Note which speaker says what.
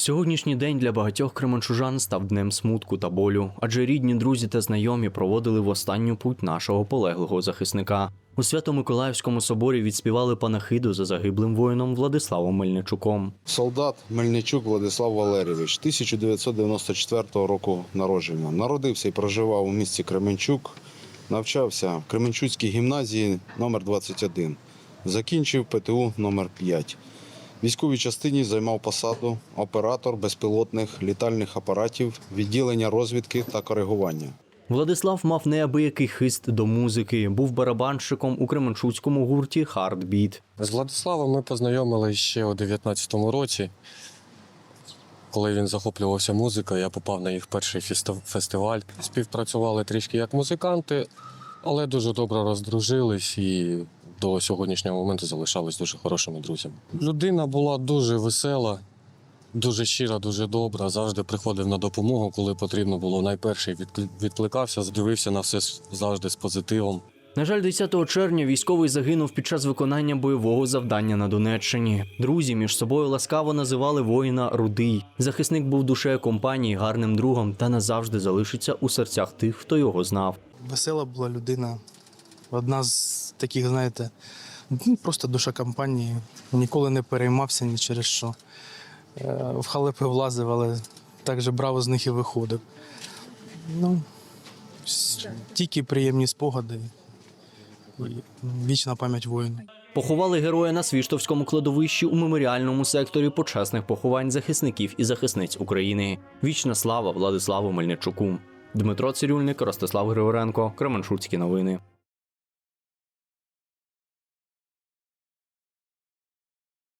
Speaker 1: Сьогоднішній день для багатьох кременчужан став днем смутку та болю, адже рідні, друзі та знайомі проводили в останню путь нашого полеглого захисника. У Свято-Миколаївському соборі відспівали панахиду за загиблим воїном Владиславом Мельничуком.
Speaker 2: Солдат Мельничук Владислав Валерійович, 1994 року народження. Народився і проживав у місті Кременчук, навчався в Кременчуцькій гімназії номер 21 Закінчив ПТУ номер 5 В військовій частині займав посаду оператор безпілотних літальних апаратів, відділення розвідки та коригування.
Speaker 1: Владислав мав неабиякий хист до музики, був барабанщиком у кременчуцькому гурті Хардбіт.
Speaker 3: З Владиславом ми познайомилися ще у 19-му році. Коли він захоплювався музикою, я попав на їх перший фестиваль. Співпрацювали трішки як музиканти, але дуже добре роздружились і до сьогоднішнього моменту залишались дуже хорошими друзями. Людина була дуже весела, дуже щира, дуже добра. Завжди приходив на допомогу, коли потрібно було. Найперший відклі- відкликався, дивився на все завжди з позитивом.
Speaker 1: На жаль, 10 червня військовий загинув під час виконання бойового завдання на Донеччині. Друзі між собою ласкаво називали воїна Рудий. Захисник був душею компанії, гарним другом та назавжди залишиться у серцях тих, хто його знав.
Speaker 4: Весела була людина. Одна з таких, знаєте, ну, просто душа компанії. Ніколи не переймався ні через що. Е, В халепи влазив, але так же браво з них і виходив. Ну, тільки приємні спогади. Вічна пам'ять воїну.
Speaker 1: Поховали героя на Свіштовському кладовищі у меморіальному секторі почесних поховань захисників і захисниць України. Вічна слава Владиславу Мельничуку. Дмитро Цирюльник, Ростислав Григоренко, Кременчуцькі новини.